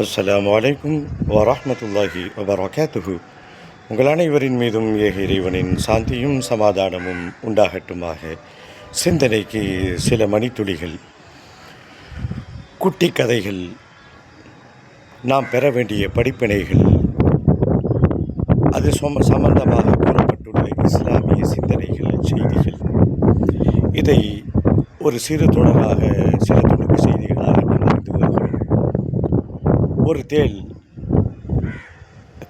அஸ்லாம் வலைக்கும் வரமத்துல்லாஹி வபரகாத்துஹு. உங்கள் அனைவரின் மீதும் ஏக இறைவனின் சாந்தியும் சமாதானமும் உண்டாகட்டுமாக. சிந்தனைக்கு சில மணித்துளிகள் குட்டி கதைகள் நாம் பெற வேண்டிய படிப்பினைகள் அது சொம சம்பந்தமாக கூறப்பட்டுள்ள இஸ்லாமிய சிந்தனைகள் செய்திகள். இதை ஒரு சிறு தொடராக சில ஒரு தேள்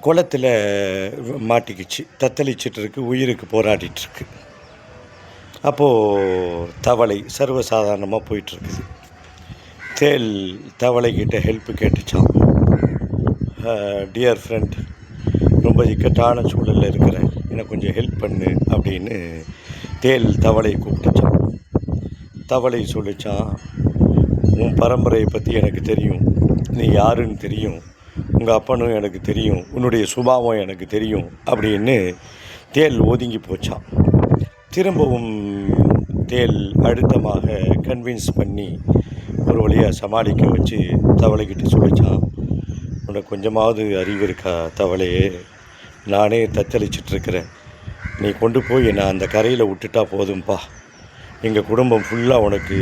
குளத்தில் மாட்டிக்கிச்சு. தத்தளிச்சிட்டு இருக்கு உயிருக்கு போராடிட்டுருக்கு அப்போது தவளை சர்வசாதாரணமாக போயிட்டுருக்குது தேள் தவளைக்கிட்ட ஹெல்ப் கேட்டுச்சான் டியர் ஃப்ரெண்ட் ரொம்ப இக்கட்டான சூழலில் இருக்கிறேன் எனக்கு கொஞ்சம் ஹெல்ப் பண்ணு அப்படின்னு தேள் தவளை கூப்பிட்டுச்சான் தவளை சொல்லிச்சான் உன் பரம்பரையை பற்றி எனக்கு தெரியும். நீ யாருன்னு தெரியும். உங்கள் அப்பனும் எனக்கு தெரியும். உன்னுடைய சுபாவம் எனக்கு தெரியும் அப்படின்னு தேள் ஒதுங்கி போச்சான் திரும்பவும் தேள் அழுத்தமாக கன்வின்ஸ் பண்ணி ஒரு வழியாக சமாளிக்க வச்சு தவளைக்கிட்ட சொல்லிச்சான் உனக்கு கொஞ்சமாவது அறிவு இருக்கா தவளையே நானே தத்தளிச்சிட்ருக்கிறேன் நீ கொண்டு போய் நான் அந்த கரையில் விட்டுட்டா போதும்பா. எங்கள் குடும்பம் ஃபுல்லாக உனக்கு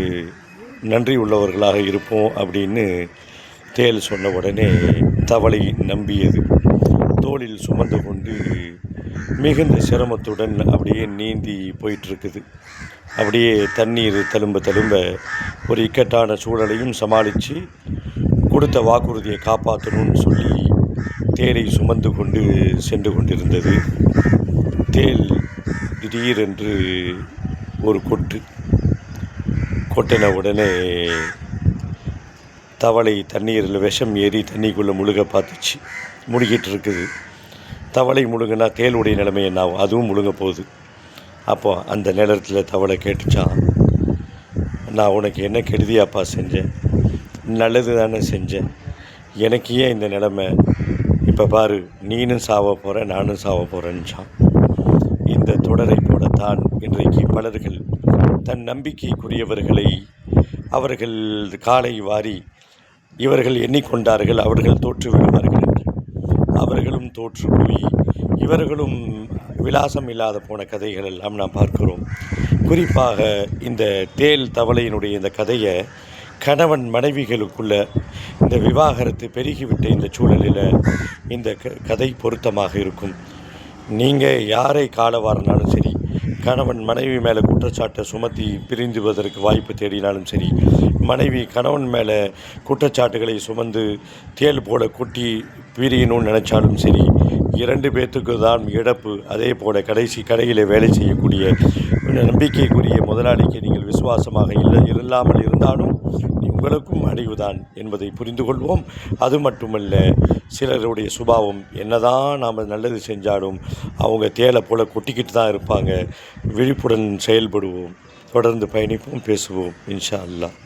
நன்றி உள்ளவர்களாக இருப்போம் அப்படின்னு தேல் சொன்ன உடனே தவளை நம்பியது. தோளில் சுமந்து கொண்டு மிகுந்த சிரமத்துடன் அப்படியே நீந்தி போயிட்டுருக்குது. அப்படியே தண்ணீர் தழும்ப தழும்ப ஒரு இக்கட்டான சூழலையும் சமாளித்து கொடுத்த வாக்குறுதியை காப்பாற்றணும்னு சொல்லி தேரை சுமந்து கொண்டு சென்று கொண்டிருந்தது. தேல் திடீரென்று ஒரு கொட்டு. கொட்டின உடனே? தவளை தண்ணீரில் விஷம் ஏறி தண்ணிக்குள்ளே முழுக பார்த்துச்சு. முழுகிட்டு இருக்குது. தவளை முழுகுனா தேளுடைய நிலைமை என்ன? ஆகும் அதுவும் முழுங்க போகுது. அப்போ அந்த நேரத்தில் தவளை கேட்டுச்சான் நான் உனக்கு என்ன கெடுதியாப்பா செஞ்சேன்? நல்லது தானே செஞ்சேன். எனக்கு ஏன் இந்த நிலைமை? இப்போ பாரு நீனும் சாவ போகிற நானும் சாவ போகிறேன்னுச்சான் இந்த தொடரை போடத்தான் இன்றைக்கு பலர்கள் தன் நம்பிக்கைக்குரியவர்களை அவர்கள் காலை வாரி இவர்கள் எண்ணிக்கொண்டார்கள் அவர்கள் தோற்று விடுவார்கள் என்று. அவர்களும் தோற்று போய் இவர்களும் விலாசம் இல்லாத போன கதைகள் எல்லாம் நாம் பார்க்கிறோம். குறிப்பாக இந்த தேல் தவளையினுடைய இந்த கதையை கணவன் மனைவிகளுக்குள்ள இந்த விவாகரத்து பெருகிவிட்ட இந்த சூழலில் இந்த க கதை பொருத்தமாக இருக்கும். நீங்கள் யாரை காலவாரினாலும் சரி கணவன் மனைவி மேலே குற்றச்சாட்டை சுமத்தி பிரிந்துவதற்கு வாய்ப்பு தேடினாலும் சரி மனைவி கணவன் மேலே குற்றச்சாட்டுகளை சுமந்து தேல் போல கொட்டி பிரியணும்னு நினச்சாலும் சரி இரண்டு பேர்த்துக்கு தான் இழப்பு. அதே போல கடைசி கடையில் வேலை செய்யக்கூடிய நம்பிக்கைக்குரிய முதலாளிக்கு நீங்கள் விசுவாசமாக இல்லை இல்லாமல் இருந்தாலும் உங்களுக்கும் அழிவுதான் என்பதை புரிந்து கொள்வோம் அது மட்டுமல்ல சிலருடைய சுபாவம் என்னதான் நாம் நல்லது செஞ்சாலும் அவங்க தேலை போல் கொட்டிக்கிட்டு தான் இருப்பாங்க. விழிப்புடன் செயல்படுவோம். தொடர்ந்து பயணிப்போம் பேசுவோம் இன்ஷா அல்லாஹ்.